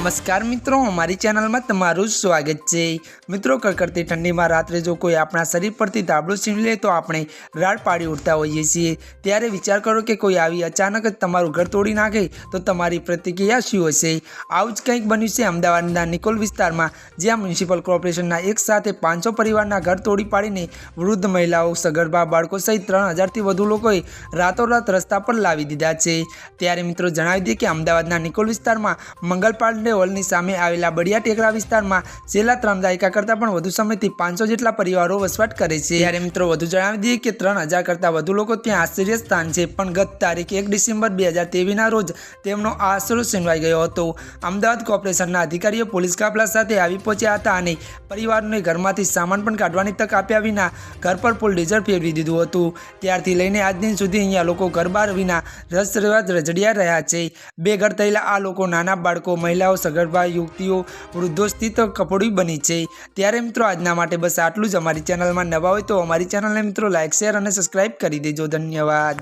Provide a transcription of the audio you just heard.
નમસ્કાર મિત્રો અમારી ચેનલમાં તમારું સ્વાગત છે. મિત્રો, કડકડતી ઠંડીમાં રાત્રે જો કોઈ આપણા શરીર પરથી ધાબળું છીણી લે તો આપણે રાડ પાડી ઉઠતા હોઈએ છીએ. ત્યારે વિચાર કરો કે કોઈ આવી અચાનક જ તમારું ઘર તોડી નાખે તો તમારી પ્રતિક્રિયા શું હશે? આવું જ કંઈક બન્યું છે અમદાવાદના નિકોલ વિસ્તારમાં, જ્યાં મ્યુનિસિપલ કોર્પોરેશનના એક સાથે પાંચસો પરિવારના ઘર તોડી પાડીને વૃદ્ધ મહિલાઓ, સગર્ભા બાળકો સહિત ત્રણ હજારથી વધુ લોકોએ રાતોરાત રસ્તા પર લાવી દીધા છે. ત્યારે મિત્રો જણાવી દઈએ કે અમદાવાદના નિકોલ વિસ્તારમાં મંગલ પાંડે હોલની સામે આવેલા બળિયા ટેકરા વિસ્તારમાં છેલ્લા ત્રણ દાયકા કરતાં પણ વધુ સમયથી પાંચસો જેટલા પરિવારો વસવાટ કરે છે. ત્યારે મિત્રો વધુ જણાવી દઈએ કે ત્રણ હજાર કરતાં વધુ લોકો ત્યાં આશ્ચર્ય સ્થાન છે. પણ ગત તારીખ એક ડિસેમ્બર બે હજાર તેવીસના રોજ તેમનો આશરો છીનવાઈ ગયો હતો. અમદાવાદ કોર્પોરેશનના અધિકારીઓ પોલીસ કાફલા સાથે આવી પહોંચ્યા હતા અને પરિવારને ઘરમાંથી સામાન પણ કાઢવાની તક આપ્યા વિના ઘર પર પુલ ડીઝલ ફેરવી દીધું હતું. ત્યારથી લઈને આજ દિન સુધી અહીંયા લોકો ઘર બહાર વિના રસ રવાજ રજડિયા રહ્યા છે. બે ઘર થયેલા આ લોકો નાના બાળકો, મહિલાઓ સગર્ભા યુવતીઓ વૃદ્ધો સ્થિત કપોડી બની છે. ત્યારે મિત્રો આજના માટે બસ આટલું જ. અમારી ચેનલમાં નવા હોય તો અમારી ચેનલને મિત્રો લાઇક શેર અને સબસ્ક્રાઇબ કરી દેજો. ધન્યવાદ.